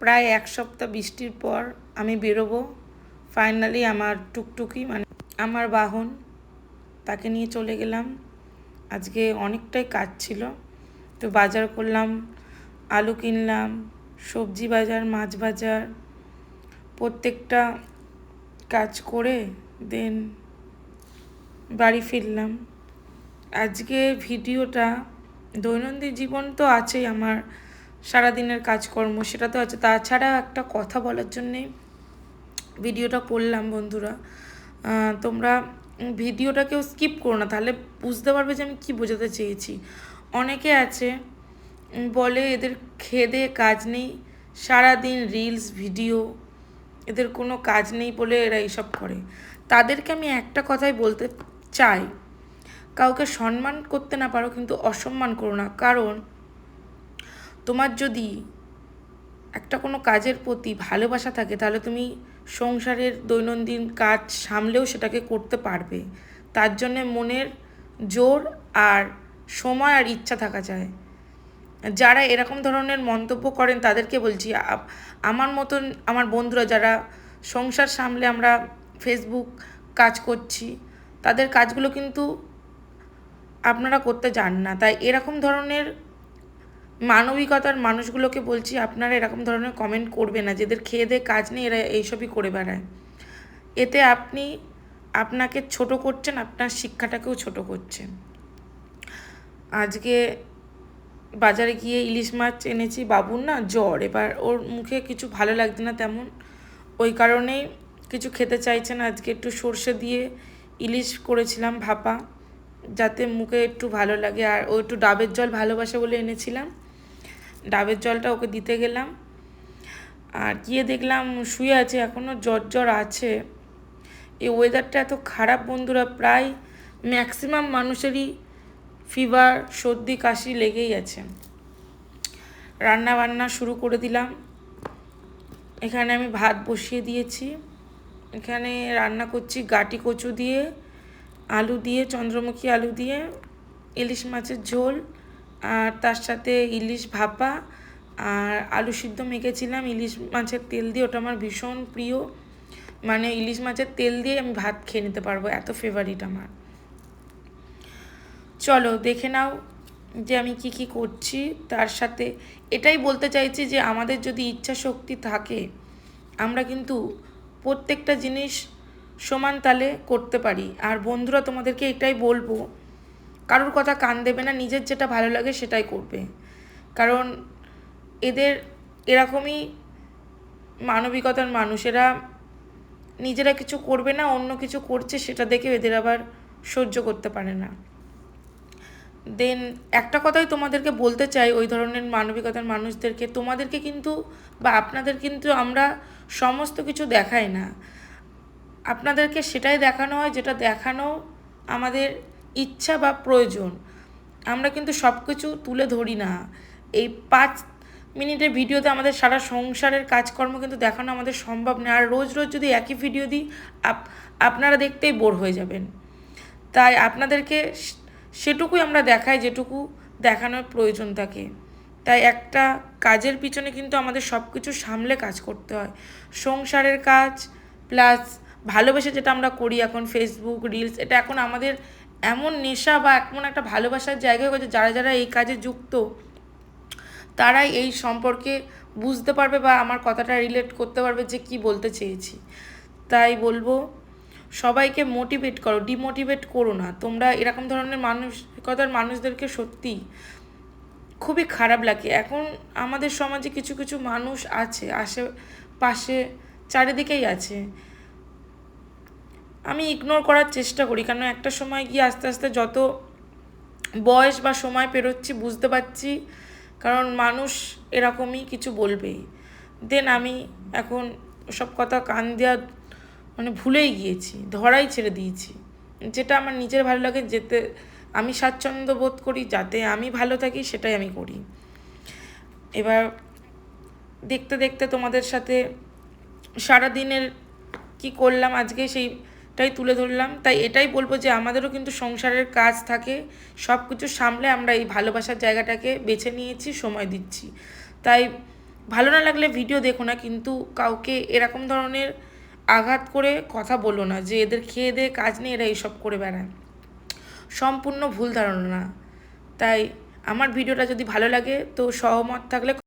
প্রায় এক সপ্তাহ বৃষ্টির পর আমি বেরোবো। ফাইনালি আমার টুকটুকি মানে আমার বাহন তাকে নিয়ে চলে গেলাম। আজকে অনেকটাই কাজ ছিল। তো বাজার করলাম, আলু কিনলাম, সবজি বাজার, মাছ বাজার, প্রত্যেকটা কাজ করে দেন বাড়ি ফিরলাম। আজকে ভিডিওটা দৈনন্দিন জীবন তো আছেই আমার। সারাদিনের কাজকর্ম, সেটা তো আছে। তাছাড়া একটা কথা বলার জন্যে ভিডিওটা করলাম বন্ধুরা তোমরা ভিডিওটা কেউ স্কিপ করো না, তাহলে বুঝতে পারবে যে আমি কি বোঝাতে চেয়েছি। অনেকে আছে বলে এদের খেদে কাজ নেই, সারাদিন রিলস ভিডিও এদের কোনো কাজ নেই বলে এরা এইসব করে। তাদেরকে আমি একটা কথাই বলতে চাই, কাউকে সম্মান করতে না পারো কিন্তু অসম্মান করো না। কারণ তোমার যদি একটা কোনো কাজের প্রতি ভালোবাসা থাকে, তাহলে তুমি সংসারের দৈনন্দিন কাজ সামলেও সেটাকে করতে পারবে। তার জন্যে মনের জোর আর সময় আর ইচ্ছা থাকা যায় যারা এরকম ধরনের মন্তব্য করেন, তাদেরকে বলছি আমার মতন আমার বন্ধুরা যারা সংসার সামলে আমরা ফেসবুক কাজ করছি, তাদের কাজগুলো কিন্তু আপনারা করতে যান না। তাই এরকম ধরনের মানবিকতার মানুষগুলোকে বলছি, আপনারা এরকম ধরনের কমেন্ট করবে না। যেদের খেয়ে দিয়ে কাজ নেই, এরা এইসবই করে বেড়ায়। এতে আপনি, আপনাকে ছোট করছেন, আপনার শিক্ষাটাকেও ছোট করছেন। আজকে বাজারে গিয়ে ইলিশ মাছ এনেছি বাবুর না, জ্বর। এবার ওর মুখে কিছু ভালো লাগছে না তেমন। ওই কারণেই কিছু খেতে চাইছেন আজকে একটু সর্ষে দিয়ে ইলিশ করেছিলাম ভাপা, যাতে মুখে একটু ভালো লাগে। আর ও একটু ডাবের জল ভালোবাসে বলে এনেছিলাম। ডাবের জলটা ওকে দিতে গেলাম। আর গিয়ে দেখলাম শুয়ে আছে এখনও জ্বর জ্বর আছে। এই ওয়েদারটা এত খারাপ বন্ধুরা, প্রায় ম্যাক্সিমাম মানুষেরই ফিভার সর্দি, কাশি লেগেই আছে। রান্না বান্না শুরু করে দিলাম। এখানে আমি ভাত বসিয়ে দিয়েছি। এখানে রান্না করছি গাটি কচু দিয়ে, আলু দিয়ে, চন্দ্রমুখী আলু দিয়ে, ইলিশ মাছের ঝোল আর তার সাথে ইলিশ ভাপা আর আলু সিদ্ধ মেখেছিলাম। ইলিশ মাছের তেল দিয়ে ওটা আমার ভীষণ প্রিয়। মানে ইলিশ মাছের তেল দিয়ে আমি ভাত খেয়ে নিতে পারব, এত ফেভারিট আমার। চলো দেখে নাও যে আমি কি কি করছি। তার সাথে এটাই বলতে চাইছি যে আমাদের যদি ইচ্ছা শক্তি থাকে, আমরা কিন্তু প্রত্যেকটা জিনিস সমান তালে করতে পারি। আর বন্ধুরা তোমাদেরকে এটাই বলব কারোর কথা কান দেবে না, নিজের যেটা ভালো লাগে সেটাই করবে। কারণ এদের এরকমই মানবিকতার মানুষেরা নিজেরা কিছু করবে না, অন্য কিছু করছে সেটা দেখে এদের আবার সহ্য করতে পারে না। দেন একটা কথাই তোমাদেরকে বলতে চাই, ওই ধরনের মানবিকতার মানুষদেরকে, তোমাদেরকে কিন্তু বা আপনাদের কিন্তু আমরা সমস্ত কিছু দেখাই না। আপনাদেরকে সেটাই দেখানো হয় যেটা দেখানো আমাদের ইচ্ছা বা প্রয়োজন, আমরা কিন্তু সব কিছু তুলে ধরি না। এই পাঁচ মিনিটের ভিডিওতে আমাদের সারা সংসারের কাজকর্ম কিন্তু দেখানো আমাদের সম্ভব না আর রোজ রোজ যদি একই ভিডিও দিই, আপ, আপনারা দেখতেই বোর হয়ে যাবেন। তাই আপনাদেরকে সেটুকুই আমরা দেখাই যেটুকু দেখানোর প্রয়োজন থাকে। তাই একটা কাজের পিছনে কিন্তু আমাদের সব কিছু সামলে কাজ করতে হয়। সংসারের কাজ, প্লাস ভালোবেসে যেটা আমরা করি এখন ফেসবুক রিলস এটা এখন আমাদের এমন নেশা বা এমন একটা ভালোবাসার জায়গা হয়ে গেছে যারা যারা এই কাজে যুক্ত, তারাই এই সম্পর্কে বুঝতে পারবে বা আমার কথাটা রিলেট করতে পারবে যে কি বলতে চেয়েছি। তাই বলব, সবাইকে মোটিভেট করো ডিমোটিভেট করো না। তোমরা এরকম ধরনের মানসিকতার মানুষদেরকে সত্যি খুবই খারাপ লাগে। এখন আমাদের সমাজে কিছু কিছু মানুষ আছে, আশেপাশে, চারিদিকেই আছে। আমি ইগনোর করার চেষ্টা করি। কারণ একটা সময় গিয়ে আস্তে আস্তে যত বয়স বা সময় পেরোচ্ছি বুঝতে পারছি, কারণ মানুষ এরকমই কিছু বলবেই। দেন আমি এখন সব কথা কান দেওয়া মানে ভুলেই গিয়েছি, ধরাই ছেড়ে দিয়েছি। যেটা আমার নিজের ভালো লাগে যেতে আমি স্বাচ্ছন্দ্য বোধ করি, যাতে আমি ভালো থাকি সেটাই আমি করি। এবার দেখতে দেখতে তোমাদের সাথে সারা দিনের কি করলাম, আজকে সেইটাই তুলে ধরলাম। তাই এটাই বলব যে আমাদেরও কিন্তু সংসারের কাজ থাকে। সব কিছু সামলে আমরা এই ভালোবাসার জায়গাটাকে বেছে নিয়েছি, সময় দিচ্ছি। তাই ভালো না লাগলে ভিডিও দেখো না, কিন্তু কাউকে এরকম ধরনের আঘাত করে কথা বলো না, যে এদের খেয়ে দিয়ে কাজ নেই, এরা এইসব করে বেড়ায়। সম্পূর্ণ ভুল ধারণা। তাই আমার ভিডিওটা যদি ভালো লাগে, তো সহমত থাকলে